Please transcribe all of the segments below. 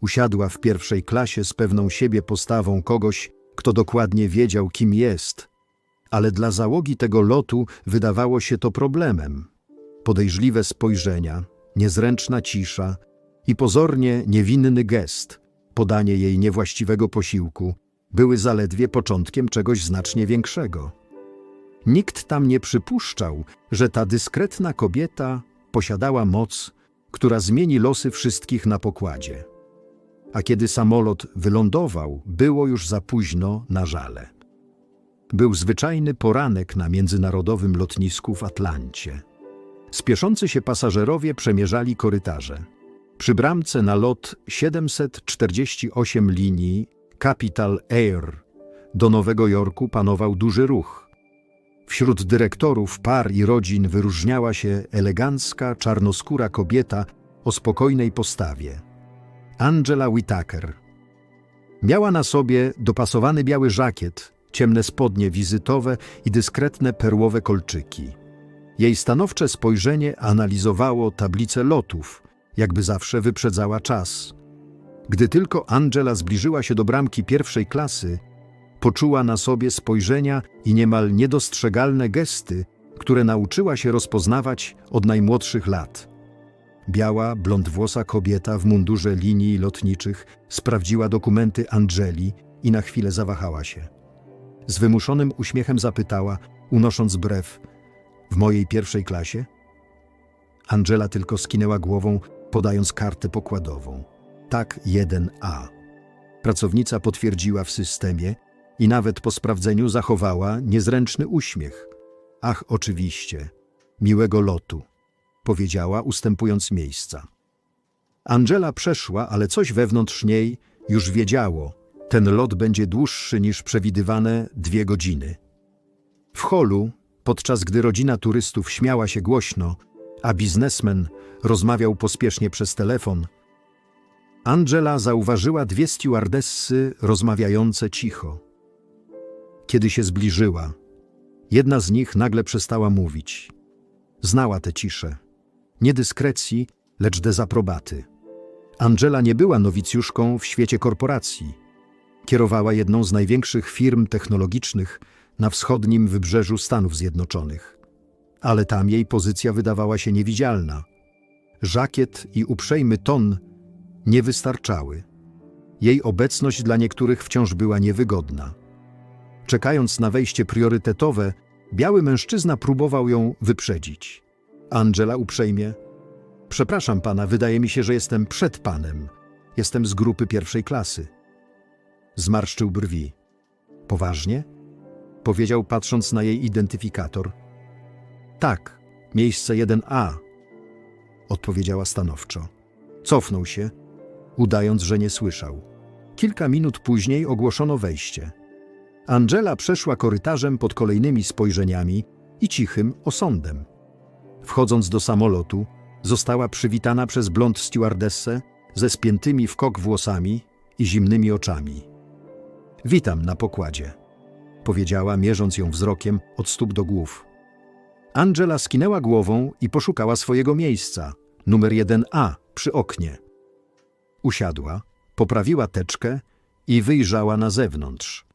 Usiadła w pierwszej klasie z pewną siebie postawą kogoś, kto dokładnie wiedział, kim jest. Ale dla załogi tego lotu wydawało się to problemem. Podejrzliwe spojrzenia, niezręczna cisza i pozornie niewinny gest, podanie jej niewłaściwego posiłku, były zaledwie początkiem czegoś znacznie większego. Nikt tam nie przypuszczał, że ta dyskretna kobieta posiadała moc, która zmieni losy wszystkich na pokładzie. A kiedy samolot wylądował, było już za późno na żale. Był zwyczajny poranek na międzynarodowym lotnisku w Atlancie. Spieszący się pasażerowie przemierzali korytarze. Przy bramce na lot 748 linii Capital Air do Nowego Jorku panował duży ruch. Wśród dyrektorów, par i rodzin wyróżniała się elegancka, czarnoskóra kobieta o spokojnej postawie. Angela Whitaker. Miała na sobie dopasowany biały żakiet, ciemne spodnie wizytowe i dyskretne perłowe kolczyki. Jej stanowcze spojrzenie analizowało tablicę lotów, jakby zawsze wyprzedzała czas. Gdy tylko Angela zbliżyła się do bramki pierwszej klasy, poczuła na sobie spojrzenia i niemal niedostrzegalne gesty, które nauczyła się rozpoznawać od najmłodszych lat. Biała, blondwłosa kobieta w mundurze linii lotniczych sprawdziła dokumenty Angeli i na chwilę zawahała się. Z wymuszonym uśmiechem zapytała, unosząc brew, w mojej pierwszej klasie? Angela tylko skinęła głową, podając kartę pokładową. Tak, 1A. Pracownica potwierdziła w systemie i nawet po sprawdzeniu zachowała niezręczny uśmiech. Ach, oczywiście, miłego lotu, powiedziała, ustępując miejsca. Angela przeszła, ale coś wewnątrz niej już wiedziało. Ten lot będzie dłuższy niż przewidywane dwie godziny. W holu, podczas gdy rodzina turystów śmiała się głośno, a biznesmen rozmawiał pospiesznie przez telefon, Angela zauważyła dwie stewardessy rozmawiające cicho. Kiedy się zbliżyła, jedna z nich nagle przestała mówić. Znała tę ciszę. Nie dyskrecji, lecz dezaprobaty. Angela nie była nowicjuszką w świecie korporacji. Kierowała jedną z największych firm technologicznych na wschodnim wybrzeżu Stanów Zjednoczonych. Ale tam jej pozycja wydawała się niewidzialna. Żakiet i uprzejmy ton nie wystarczały. Jej obecność dla niektórych wciąż była niewygodna. Czekając na wejście priorytetowe, biały mężczyzna próbował ją wyprzedzić. Angela uprzejmie. Przepraszam pana, wydaje mi się, że jestem przed panem. Jestem z grupy pierwszej klasy. Zmarszczył brwi. Poważnie? Powiedział, patrząc na jej identyfikator. Tak, miejsce 1A. Odpowiedziała stanowczo. Cofnął się, udając, że nie słyszał. Kilka minut później ogłoszono wejście. Angela przeszła korytarzem pod kolejnymi spojrzeniami i cichym osądem. Wchodząc do samolotu, została przywitana przez blond stewardessę ze spiętymi w kok włosami i zimnymi oczami. Witam na pokładzie, powiedziała, mierząc ją wzrokiem od stóp do głów. Angela skinęła głową i poszukała swojego miejsca, numer 1A, przy oknie. Usiadła, poprawiła teczkę i wyjrzała na zewnątrz.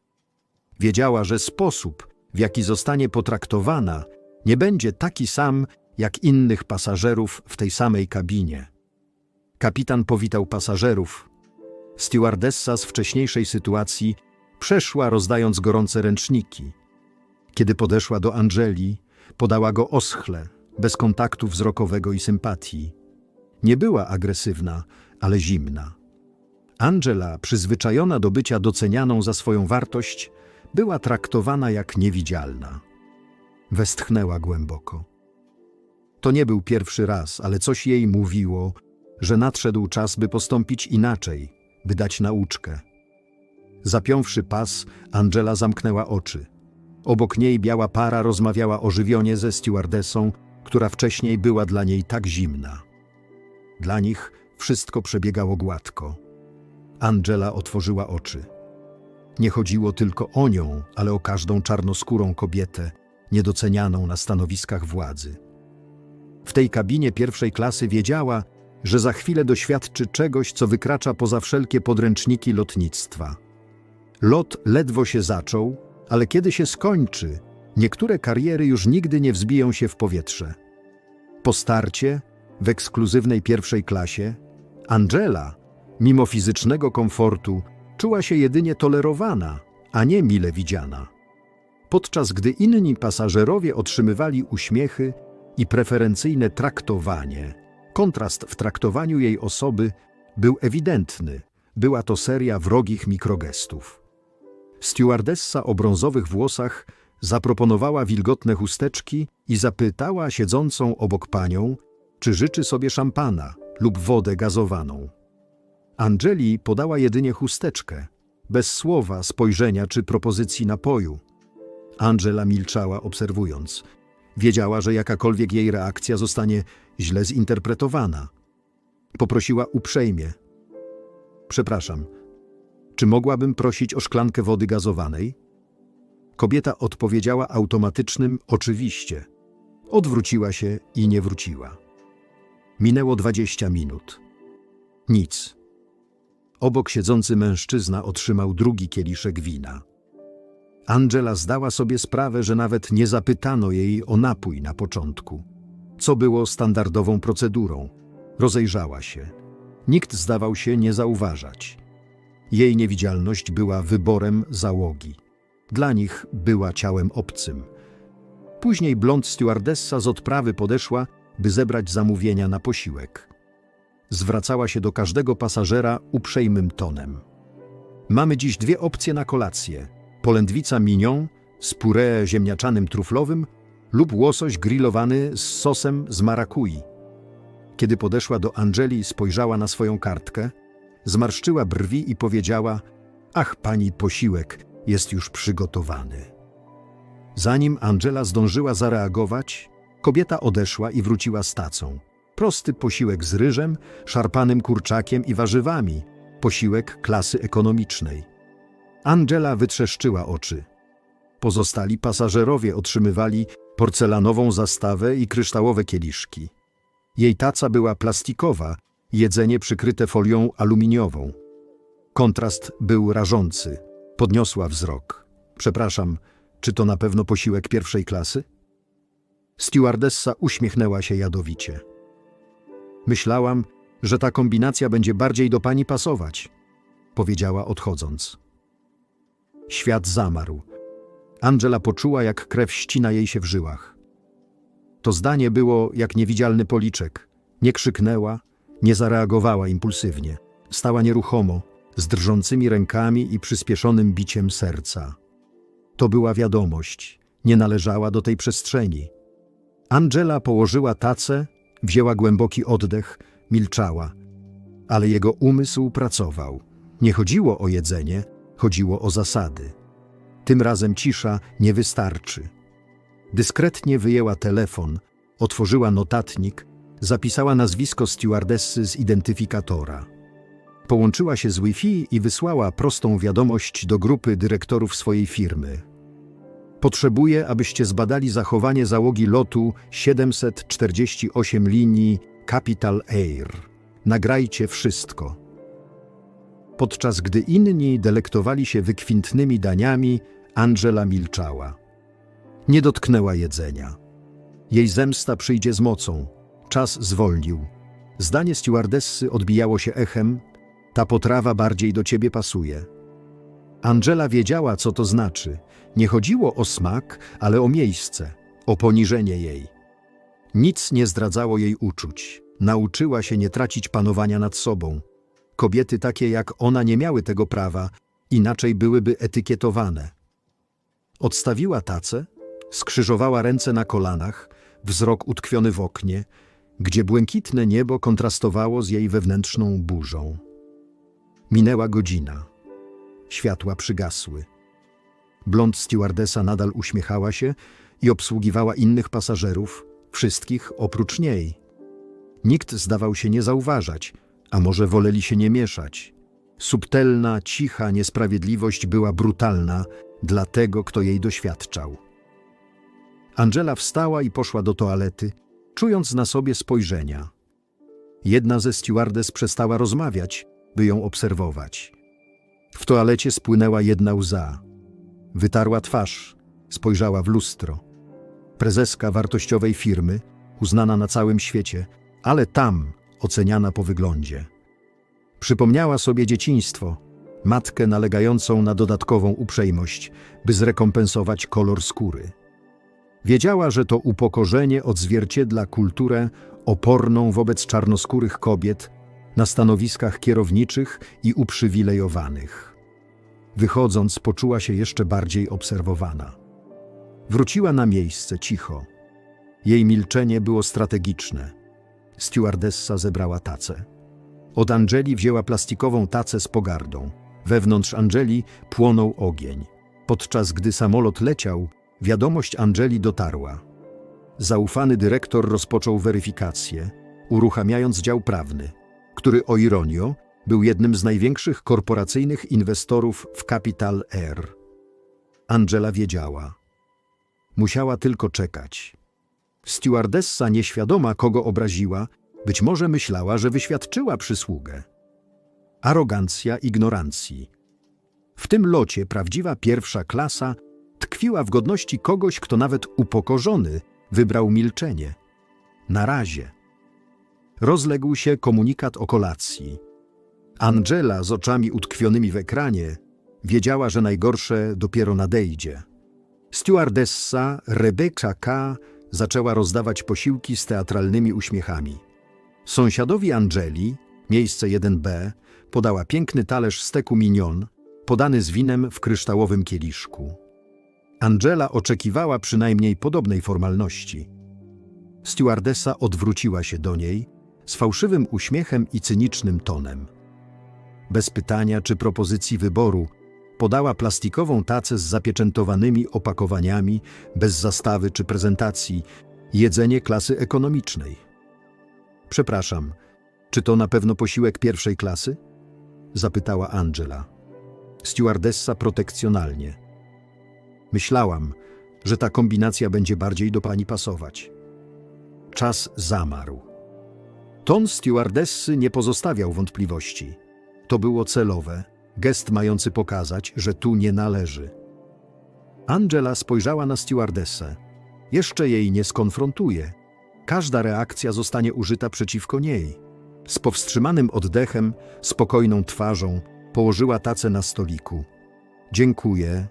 Wiedziała, że sposób, w jaki zostanie potraktowana, nie będzie taki sam jak innych pasażerów w tej samej kabinie. Kapitan powitał pasażerów. Stewardessa z wcześniejszej sytuacji przeszła rozdając gorące ręczniki. Kiedy podeszła do Angeli, podała go oschle, bez kontaktu wzrokowego i sympatii. Nie była agresywna, ale zimna. Angela, przyzwyczajona do bycia docenianą za swoją wartość, była traktowana jak niewidzialna. Westchnęła głęboko. To nie był pierwszy raz, ale coś jej mówiło, że nadszedł czas, by postąpić inaczej, by dać nauczkę. Zapiąwszy pas, Angela zamknęła oczy. Obok niej biała para rozmawiała ożywione ze stewardessą, która wcześniej była dla niej tak zimna. Dla nich wszystko przebiegało gładko. Angela otworzyła oczy. Nie chodziło tylko o nią, ale o każdą czarnoskórą kobietę, niedocenianą na stanowiskach władzy. W tej kabinie pierwszej klasy wiedziała, że za chwilę doświadczy czegoś, co wykracza poza wszelkie podręczniki lotnictwa. Lot ledwo się zaczął, ale kiedy się skończy, niektóre kariery już nigdy nie wzbiją się w powietrze. Po starcie, w ekskluzywnej pierwszej klasie, Angela, mimo fizycznego komfortu, czuła się jedynie tolerowana, a nie mile widziana. Podczas gdy inni pasażerowie otrzymywali uśmiechy i preferencyjne traktowanie, kontrast w traktowaniu jej osoby był ewidentny. Była to seria wrogich mikrogestów. Stewardessa o brązowych włosach zaproponowała wilgotne chusteczki i zapytała siedzącą obok panią, czy życzy sobie szampana lub wodę gazowaną. Angeli podała jedynie chusteczkę, bez słowa, spojrzenia czy propozycji napoju. Angela milczała, obserwując. Wiedziała, że jakakolwiek jej reakcja zostanie źle zinterpretowana. Poprosiła uprzejmie. Przepraszam, czy mogłabym prosić o szklankę wody gazowanej? Kobieta odpowiedziała automatycznym oczywiście. Odwróciła się i nie wróciła. Minęło dwadzieścia minut. Nic. Obok siedzący mężczyzna otrzymał drugi kieliszek wina. Angela zdała sobie sprawę, że nawet nie zapytano jej o napój na początku, co było standardową procedurą. Rozejrzała się. Nikt zdawał się nie zauważać. Jej niewidzialność była wyborem załogi. Dla nich była ciałem obcym. Później blond stewardessa z odprawy podeszła, by zebrać zamówienia na posiłek. Zwracała się do każdego pasażera uprzejmym tonem. Mamy dziś dwie opcje na kolację. Polędwica mignon z puree ziemniaczanym truflowym lub łosoś grillowany z sosem z marakui. Kiedy podeszła do Angeli, spojrzała na swoją kartkę, zmarszczyła brwi i powiedziała: Ach, pani posiłek jest już przygotowany. Zanim Angela zdążyła zareagować, kobieta odeszła i wróciła z tacą. Prosty posiłek z ryżem, szarpanym kurczakiem i warzywami, posiłek klasy ekonomicznej. Angela wytrzeszczyła oczy. Pozostali pasażerowie otrzymywali porcelanową zastawę i kryształowe kieliszki. Jej taca była plastikowa, jedzenie przykryte folią aluminiową. Kontrast był rażący. Podniosła wzrok. Przepraszam, czy to na pewno posiłek pierwszej klasy? Stewardessa uśmiechnęła się jadowicie. Myślałam, że ta kombinacja będzie bardziej do pani pasować, powiedziała odchodząc. Świat zamarł. Angela poczuła, jak krew ścina jej się w żyłach. To zdanie było jak niewidzialny policzek. Nie krzyknęła, nie zareagowała impulsywnie. Stała nieruchomo, z drżącymi rękami i przyspieszonym biciem serca. To była wiadomość, nie należała do tej przestrzeni. Angela położyła tacę, wzięła głęboki oddech, milczała, ale jego umysł pracował. Nie chodziło o jedzenie, chodziło o zasady. Tym razem cisza nie wystarczy. Dyskretnie wyjęła telefon, otworzyła notatnik, zapisała nazwisko stewardessy z identyfikatora. Połączyła się z Wi-Fi i wysłała prostą wiadomość do grupy dyrektorów swojej firmy. Potrzebuję, abyście zbadali zachowanie załogi lotu 748 linii Capital Air. Nagrajcie wszystko. Podczas gdy inni delektowali się wykwintnymi daniami, Angela milczała. Nie dotknęła jedzenia. Jej zemsta przyjdzie z mocą. Czas zwolnił. Zdanie stewardessy odbijało się echem. Ta potrawa bardziej do ciebie pasuje. Angela wiedziała, co to znaczy. Nie chodziło o smak, ale o miejsce, o poniżenie jej. Nic nie zdradzało jej uczuć. Nauczyła się nie tracić panowania nad sobą. Kobiety takie jak ona nie miały tego prawa, inaczej byłyby etykietowane. Odstawiła tacę, skrzyżowała ręce na kolanach, wzrok utkwiony w oknie, gdzie błękitne niebo kontrastowało z jej wewnętrzną burzą. Minęła godzina. Światła przygasły. Blond stewardesa nadal uśmiechała się i obsługiwała innych pasażerów, wszystkich oprócz niej. Nikt zdawał się nie zauważać, a może woleli się nie mieszać. Subtelna, cicha niesprawiedliwość była brutalna dla tego, kto jej doświadczał. Angela wstała i poszła do toalety, czując na sobie spojrzenia. Jedna ze stewardes przestała rozmawiać, by ją obserwować. W toalecie spłynęła jedna łza. Wytarła twarz, spojrzała w lustro. Prezeska wartościowej firmy, uznana na całym świecie, ale tam oceniana po wyglądzie. Przypomniała sobie dzieciństwo, matkę nalegającą na dodatkową uprzejmość, by zrekompensować kolor skóry. Wiedziała, że to upokorzenie odzwierciedla kulturę oporną wobec czarnoskórych kobiet na stanowiskach kierowniczych i uprzywilejowanych. Wychodząc, poczuła się jeszcze bardziej obserwowana. Wróciła na miejsce cicho. Jej milczenie było strategiczne. Stewardessa zebrała tacę. Od Angeli wzięła plastikową tacę z pogardą. Wewnątrz Angeli płonął ogień. Podczas gdy samolot leciał, wiadomość Angeli dotarła. Zaufany dyrektor rozpoczął weryfikację, uruchamiając dział prawny, który o ironio był jednym z największych korporacyjnych inwestorów w Capital Air. Angela wiedziała. Musiała tylko czekać. Stewardessa nieświadoma, kogo obraziła, być może myślała, że wyświadczyła przysługę. Arogancja ignorancji. W tym locie prawdziwa pierwsza klasa tkwiła w godności kogoś, kto nawet upokorzony wybrał milczenie. Na razie. Rozległ się komunikat o kolacji. Angela z oczami utkwionymi w ekranie wiedziała, że najgorsze dopiero nadejdzie. Stewardessa Rebecca K. zaczęła rozdawać posiłki z teatralnymi uśmiechami. Sąsiadowi Angeli, miejsce 1B, podała piękny talerz steku mignon, podany z winem w kryształowym kieliszku. Angela oczekiwała przynajmniej podobnej formalności. Stewardessa odwróciła się do niej z fałszywym uśmiechem i cynicznym tonem. Bez pytania czy propozycji wyboru, podała plastikową tacę z zapieczętowanymi opakowaniami, bez zastawy czy prezentacji, jedzenie klasy ekonomicznej. Przepraszam, czy to na pewno posiłek pierwszej klasy? Zapytała Angela. Stewardessa protekcjonalnie. Myślałam, że ta kombinacja będzie bardziej do pani pasować. Czas zamarł. Ton stewardessy nie pozostawiał wątpliwości. To było celowe, gest mający pokazać, że tu nie należy. Angela spojrzała na stewardessę. Jeszcze jej nie skonfrontuje. Każda reakcja zostanie użyta przeciwko niej. Z powstrzymanym oddechem, spokojną twarzą położyła tacę na stoliku. Dziękuję.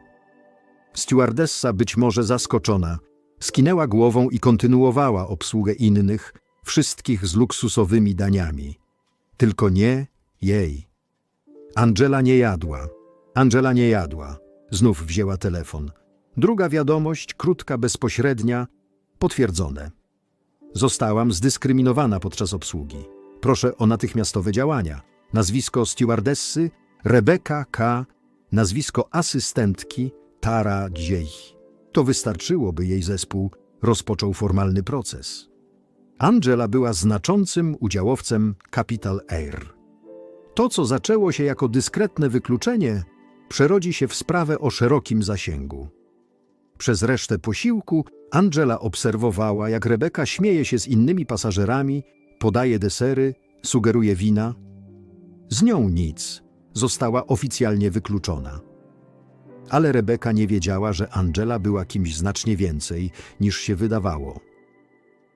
Stewardessa, być może zaskoczona, skinęła głową i kontynuowała obsługę innych, wszystkich z luksusowymi daniami. Tylko nie jej. Angela nie jadła. Angela nie jadła. Znów wzięła telefon. Druga wiadomość, krótka, bezpośrednia, potwierdzone. Zostałam zdyskryminowana podczas obsługi. Proszę o natychmiastowe działania. Nazwisko stewardessy Rebeka K., nazwisko asystentki Tara Dziej. To wystarczyło, by jej zespół rozpoczął formalny proces. Angela była znaczącym udziałowcem Capital Air. To, co zaczęło się jako dyskretne wykluczenie, przerodzi się w sprawę o szerokim zasięgu. Przez resztę posiłku Angela obserwowała, jak Rebeka śmieje się z innymi pasażerami, podaje desery, sugeruje wina. Z nią nic, została oficjalnie wykluczona. Ale Rebeka nie wiedziała, że Angela była kimś znacznie więcej, niż się wydawało.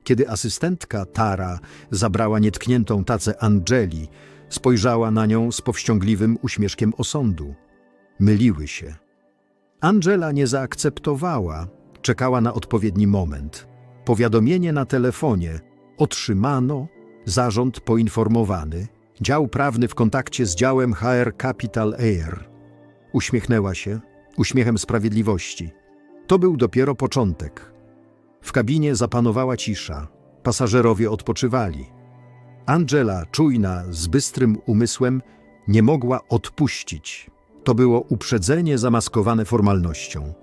Kiedy asystentka Tara zabrała nietkniętą tacę Angeli, spojrzała na nią z powściągliwym uśmieszkiem osądu. Myliły się. Angela nie zaakceptowała, czekała na odpowiedni moment. Powiadomienie na telefonie otrzymano, zarząd poinformowany, dział prawny w kontakcie z działem HR Capital Air. Uśmiechnęła się, uśmiechem sprawiedliwości. To był dopiero początek. W kabinie zapanowała cisza. Pasażerowie odpoczywali. Angela, czujna, z bystrym umysłem, nie mogła odpuścić. To było uprzedzenie zamaskowane formalnością.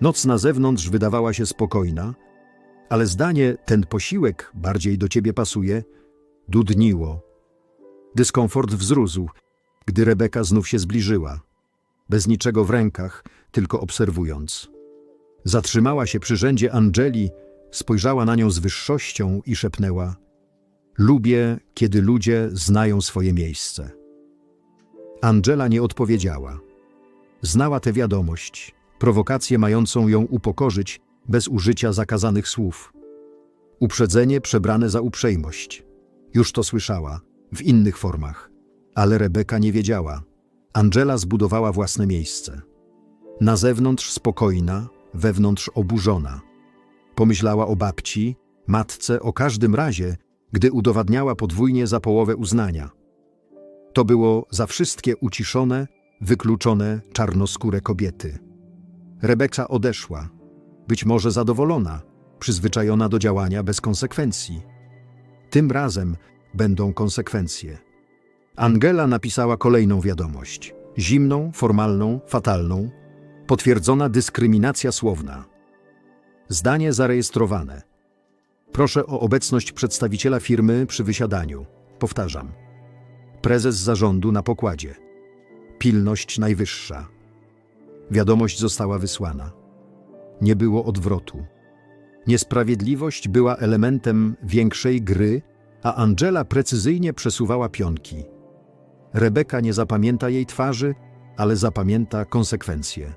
Noc na zewnątrz wydawała się spokojna, ale zdanie ten posiłek bardziej do ciebie pasuje dudniło. Dyskomfort wzrósł, gdy Rebeka znów się zbliżyła bez niczego w rękach, tylko obserwując. Zatrzymała się przy rzędzie Angeli, spojrzała na nią z wyższością i szepnęła: Lubię, kiedy ludzie znają swoje miejsce. Angela nie odpowiedziała. Znała tę wiadomość, prowokację mającą ją upokorzyć bez użycia zakazanych słów. Uprzedzenie przebrane za uprzejmość. Już to słyszała, w innych formach, ale Rebeka nie wiedziała. Angela zbudowała własne miejsce. Na zewnątrz spokojna, wewnątrz oburzona. Pomyślała o babci, matce, o każdym razie, gdy udowadniała podwójnie za połowę uznania. To było za wszystkie uciszone, wykluczone, czarnoskóre kobiety. Rebeka odeszła, być może zadowolona, przyzwyczajona do działania bez konsekwencji. Tym razem będą konsekwencje. Angela napisała kolejną wiadomość. Zimną, formalną, fatalną. Potwierdzona dyskryminacja słowna. Zdanie zarejestrowane. Proszę o obecność przedstawiciela firmy przy wysiadaniu. Powtarzam. Prezes zarządu na pokładzie. Pilność najwyższa. Wiadomość została wysłana. Nie było odwrotu. Niesprawiedliwość była elementem większej gry, a Angela precyzyjnie przesuwała pionki. Rebeka nie zapamięta jej twarzy, ale zapamięta konsekwencje.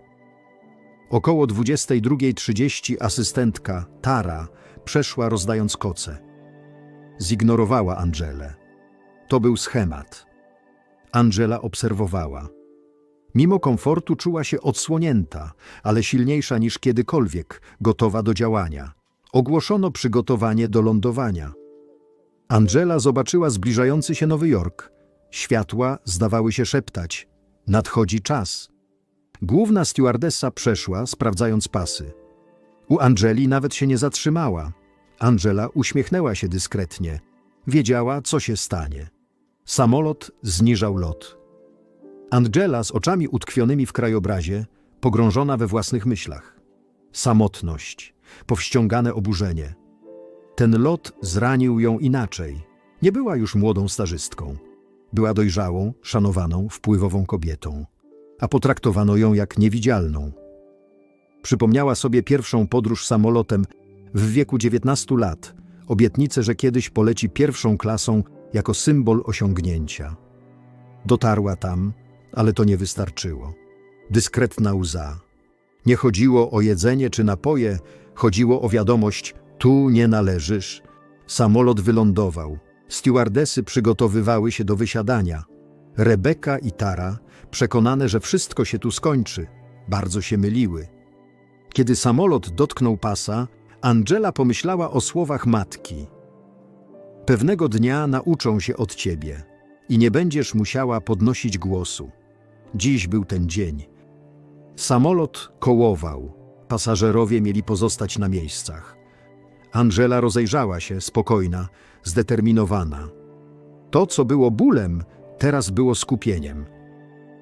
Około 22.30 asystentka, Tara, przeszła rozdając koce. Zignorowała Angelę. To był schemat. Angela obserwowała. Mimo komfortu czuła się odsłonięta, ale silniejsza niż kiedykolwiek, gotowa do działania. Ogłoszono przygotowanie do lądowania. Angela zobaczyła zbliżający się Nowy Jork. Światła zdawały się szeptać. Nadchodzi czas. Główna stewardessa przeszła, sprawdzając pasy. U Angeli nawet się nie zatrzymała. Angela uśmiechnęła się dyskretnie. Wiedziała, co się stanie. Samolot zniżał lot. Angela z oczami utkwionymi w krajobrazie, pogrążona we własnych myślach. Samotność, powściągane oburzenie. Ten lot zranił ją inaczej. Nie była już młodą starzystką. Była dojrzałą, szanowaną, wpływową kobietą, a potraktowano ją jak niewidzialną. Przypomniała sobie pierwszą podróż samolotem w wieku 19 lat, obietnicę, że kiedyś poleci pierwszą klasą jako symbol osiągnięcia. Dotarła tam, ale to nie wystarczyło. Dyskretna łza. Nie chodziło o jedzenie czy napoje, chodziło o wiadomość: tu nie należysz. Samolot wylądował. Stewardesy przygotowywały się do wysiadania. Rebeka i Tara, przekonane, że wszystko się tu skończy, bardzo się myliły. Kiedy samolot dotknął pasa, Angela pomyślała o słowach matki. Pewnego dnia nauczą się od ciebie i nie będziesz musiała podnosić głosu. Dziś był ten dzień. Samolot kołował. Pasażerowie mieli pozostać na miejscach. Angela rozejrzała się, spokojna, zdeterminowana. To, co było bólem, teraz było skupieniem.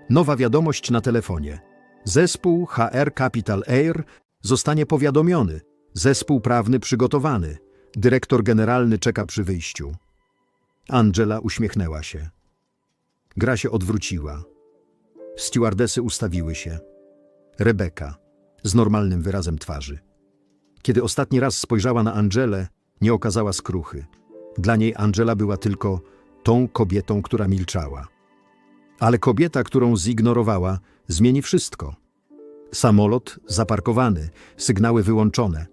Nowa wiadomość na telefonie. Zespół HR Capital Air zostanie powiadomiony. Zespół prawny przygotowany. Dyrektor generalny czeka przy wyjściu. Angela uśmiechnęła się. Gra się odwróciła. Stewardesy ustawiły się. Rebeka, z normalnym wyrazem twarzy. Kiedy ostatni raz spojrzała na Angelę, nie okazała skruchy. Dla niej Angela była tylko tą kobietą, która milczała. Ale kobieta, którą zignorowała, zmieni wszystko. Samolot zaparkowany, sygnały wyłączone.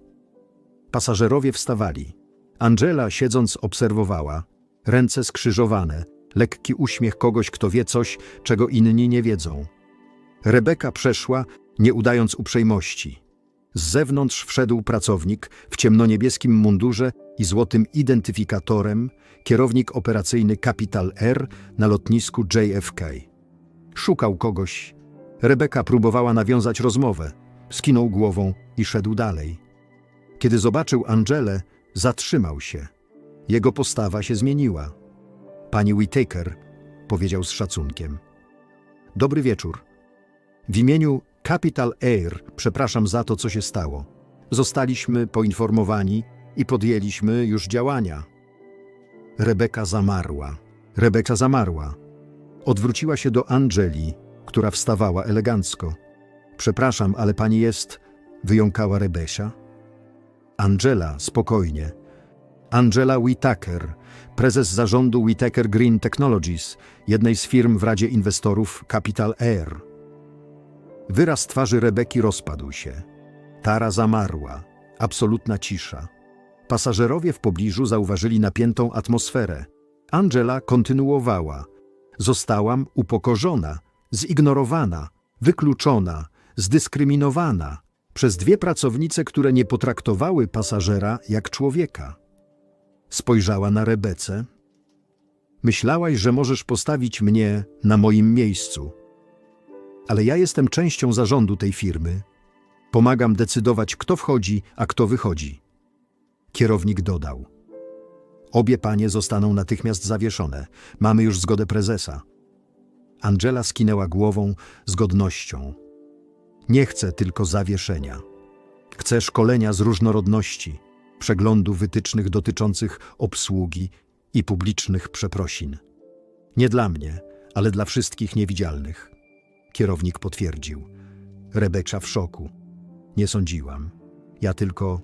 Pasażerowie wstawali. Angela, siedząc, obserwowała. Ręce skrzyżowane, lekki uśmiech kogoś, kto wie coś, czego inni nie wiedzą. Rebeka przeszła, nie udając uprzejmości. Z zewnątrz wszedł pracownik w ciemnoniebieskim mundurze i złotym identyfikatorem, kierownik operacyjny Capital R na lotnisku JFK. Szukał kogoś. Rebeka próbowała nawiązać rozmowę. Skinął głową i szedł dalej. Kiedy zobaczył Angelę, zatrzymał się. Jego postawa się zmieniła. Pani Whittaker, powiedział z szacunkiem. Dobry wieczór. W imieniu Capital Air przepraszam za to, co się stało. Zostaliśmy poinformowani i podjęliśmy już działania. Rebeka zamarła. Rebeka zamarła. Odwróciła się do Angeli, która wstawała elegancko. Przepraszam, ale pani jest... wyjąkała Rebesia. Angela, spokojnie. Angela Whitaker, prezes zarządu Whitaker Green Technologies, jednej z firm w Radzie Inwestorów Capital Air. Wyraz twarzy Rebeki rozpadł się. Tara zamarła. Absolutna cisza. Pasażerowie w pobliżu zauważyli napiętą atmosferę. Angela kontynuowała. Zostałam upokorzona, zignorowana, wykluczona, zdyskryminowana przez dwie pracownice, które nie potraktowały pasażera jak człowieka. Spojrzała na Rebece. Myślałaś, że możesz postawić mnie na moim miejscu. Ale ja jestem częścią zarządu tej firmy. Pomagam decydować, kto wchodzi, a kto wychodzi. Kierownik dodał. Obie panie zostaną natychmiast zawieszone. Mamy już zgodę prezesa. Angela skinęła głową z godnością. Nie chcę tylko zawieszenia. Chcę szkolenia z różnorodności, przeglądu wytycznych dotyczących obsługi i publicznych przeprosin. Nie dla mnie, ale dla wszystkich niewidzialnych. Kierownik potwierdził. Rebecza w szoku. Nie sądziłam. Ja tylko.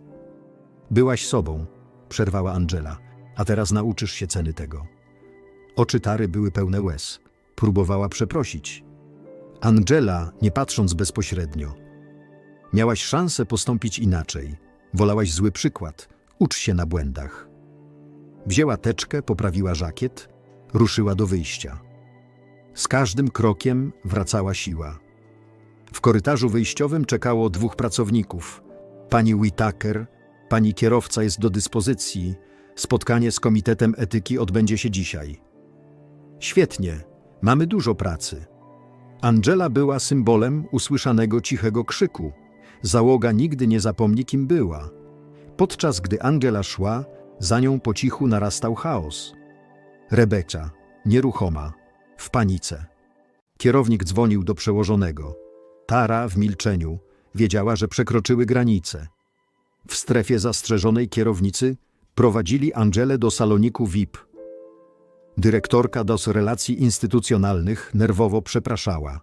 Byłaś sobą, przerwała Angela, a teraz nauczysz się ceny tego. Oczy Tary były pełne łez. Próbowała przeprosić. Angela, nie patrząc bezpośrednio. Miałaś szansę postąpić inaczej. Wolałaś zły przykład. Ucz się na błędach. Wzięła teczkę, poprawiła żakiet, ruszyła do wyjścia. Z każdym krokiem wracała siła. W korytarzu wyjściowym czekało dwóch pracowników. Pani Whitaker, pani kierowca jest do dyspozycji. Spotkanie z Komitetem Etyki odbędzie się dzisiaj. Świetnie, mamy dużo pracy. Angela była symbolem usłyszanego cichego krzyku. Załoga nigdy nie zapomni, kim była. Podczas gdy Angela szła, za nią po cichu narastał chaos. Rebecca, nieruchoma, w panice. Kierownik dzwonił do przełożonego. Tara w milczeniu wiedziała, że przekroczyły granice. W strefie zastrzeżonej kierownicy prowadzili Angelę do saloniku VIP. Dyrektorka dos relacji instytucjonalnych nerwowo przepraszała.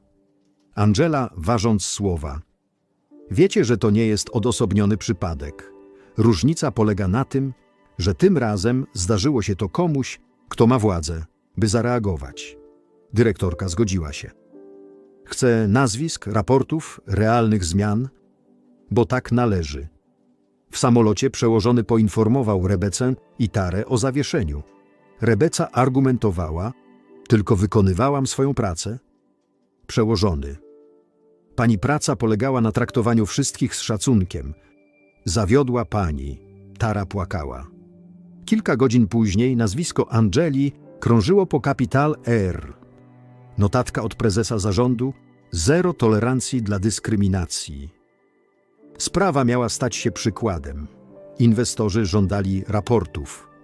Angela, ważąc słowa. Wiecie, że to nie jest odosobniony przypadek. Różnica polega na tym, że tym razem zdarzyło się to komuś, kto ma władzę, by zareagować. Dyrektorka zgodziła się. Chcę nazwisk, raportów, realnych zmian, bo tak należy. W samolocie przełożony poinformował Rebecę i Tarę o zawieszeniu. Rebeca argumentowała, tylko wykonywałam swoją pracę. Przełożony. Pani praca polegała na traktowaniu wszystkich z szacunkiem. Zawiodła pani. Tara płakała. Kilka godzin później nazwisko Angeli krążyło po Capital Air. Notatka od prezesa zarządu: zero tolerancji dla dyskryminacji. Sprawa miała stać się przykładem. Inwestorzy żądali raportów.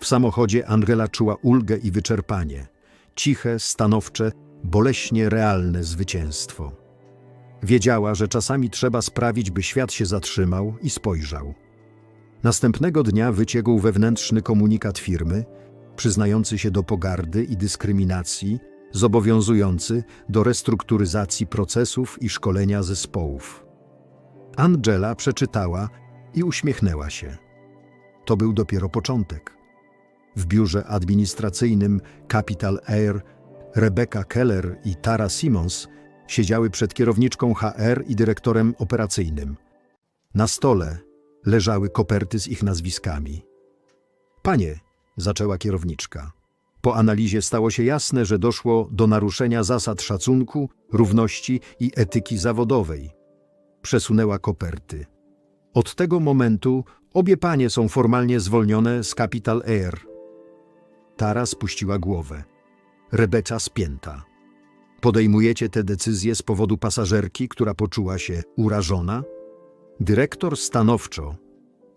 W samochodzie Angela czuła ulgę i wyczerpanie. Ciche, stanowcze, boleśnie realne zwycięstwo. Wiedziała, że czasami trzeba sprawić, by świat się zatrzymał i spojrzał. Następnego dnia wyciekł wewnętrzny komunikat firmy, przyznający się do pogardy i dyskryminacji, zobowiązujący do restrukturyzacji procesów i szkolenia zespołów. Angela przeczytała i uśmiechnęła się. To był dopiero początek. W biurze administracyjnym Capital Air Rebecca Keller i Tara Simmons siedziały przed kierowniczką HR i dyrektorem operacyjnym. Na stole leżały koperty z ich nazwiskami. Panie, zaczęła kierowniczka. Po analizie stało się jasne, że doszło do naruszenia zasad szacunku, równości i etyki zawodowej. Przesunęła koperty. Od tego momentu obie panie są formalnie zwolnione z Capital Air. Tara spuściła głowę. Rebecca spięta. Podejmujecie te decyzje z powodu pasażerki, która poczuła się urażona? Dyrektor stanowczo,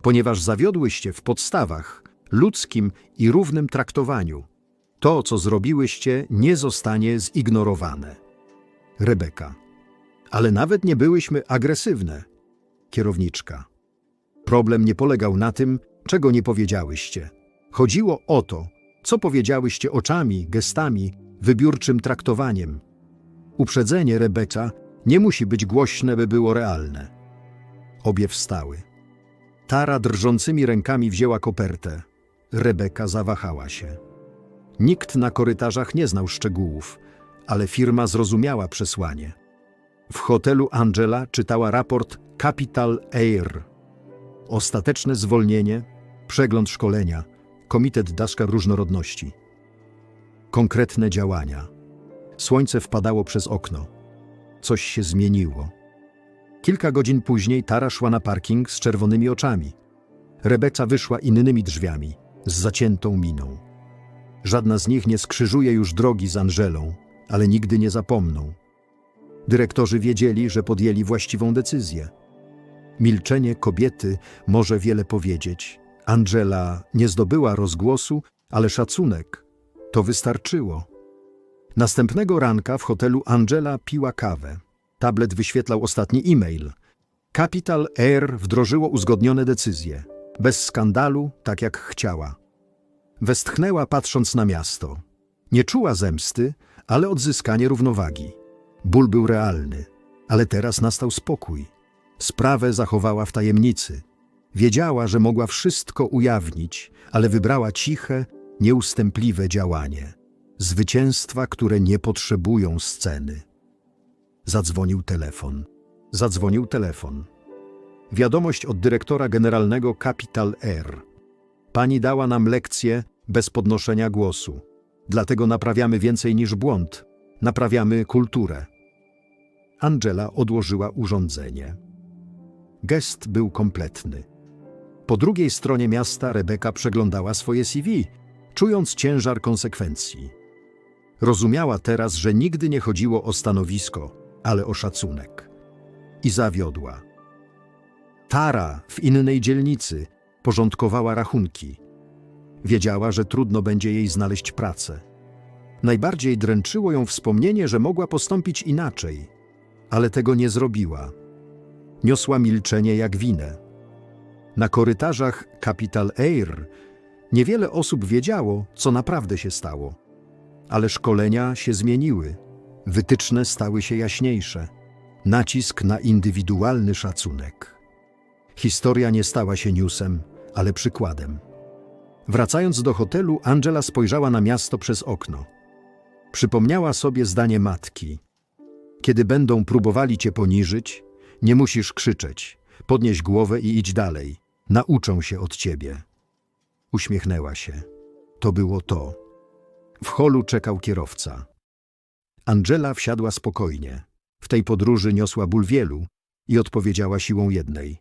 ponieważ zawiodłyście w podstawach, ludzkim i równym traktowaniu. To, co zrobiłyście, nie zostanie zignorowane. Rebeka. Ale nawet nie byłyśmy agresywne. Kierowniczka. Problem nie polegał na tym, czego nie powiedziałyście. Chodziło o to, co powiedziałyście oczami, gestami, wybiórczym traktowaniem. Uprzedzenie Rebeka nie musi być głośne, by było realne. Obie wstały. Tara drżącymi rękami wzięła kopertę. Rebeka zawahała się. Nikt na korytarzach nie znał szczegółów, ale firma zrozumiała przesłanie. W hotelu Angela czytała raport Capital Air. Ostateczne zwolnienie, przegląd szkolenia, komitet Daszka Różnorodności. Konkretne działania. Słońce wpadało przez okno. Coś się zmieniło. Kilka godzin później Tara szła na parking z czerwonymi oczami. Rebeka wyszła innymi drzwiami, z zaciętą miną. Żadna z nich nie skrzyżuje już drogi z Angelą, ale nigdy nie zapomną. Dyrektorzy wiedzieli, że podjęli właściwą decyzję. Milczenie kobiety może wiele powiedzieć. Angela nie zdobyła rozgłosu, ale szacunek. To wystarczyło. Następnego ranka w hotelu Angela piła kawę. Tablet wyświetlał ostatni e-mail. Capital Air wdrożyło uzgodnione decyzje. Bez skandalu, tak jak chciała. Westchnęła patrząc na miasto. Nie czuła zemsty, ale odzyskanie równowagi. Ból był realny, ale teraz nastał spokój. Sprawę zachowała w tajemnicy. Wiedziała, że mogła wszystko ujawnić, ale wybrała ciche, nieustępliwe działanie. Zwycięstwa, które nie potrzebują sceny. Zadzwonił telefon. Zadzwonił telefon. Wiadomość od dyrektora generalnego Capital Air. Pani dała nam lekcję bez podnoszenia głosu. Dlatego naprawiamy więcej niż błąd. Naprawiamy kulturę. Angela odłożyła urządzenie. Gest był kompletny. Po drugiej stronie miasta Rebeka przeglądała swoje CV, czując ciężar konsekwencji. Rozumiała teraz, że nigdy nie chodziło o stanowisko, ale o szacunek. I zawiodła. Tara w innej dzielnicy porządkowała rachunki. Wiedziała, że trudno będzie jej znaleźć pracę. Najbardziej dręczyło ją wspomnienie, że mogła postąpić inaczej, ale tego nie zrobiła. Niosła milczenie jak winę. Na korytarzach Capital Air niewiele osób wiedziało, co naprawdę się stało. Ale szkolenia się zmieniły, wytyczne stały się jaśniejsze. Nacisk na indywidualny szacunek. Historia nie stała się newsem, ale przykładem. Wracając do hotelu, Angela spojrzała na miasto przez okno. Przypomniała sobie zdanie matki. Kiedy będą próbowali cię poniżyć, nie musisz krzyczeć. Podnieś głowę i idź dalej. Nauczą się od ciebie. Uśmiechnęła się. To było to. W holu czekał kierowca. Angela wsiadła spokojnie. W tej podróży niosła ból wielu i odpowiedziała siłą jednej.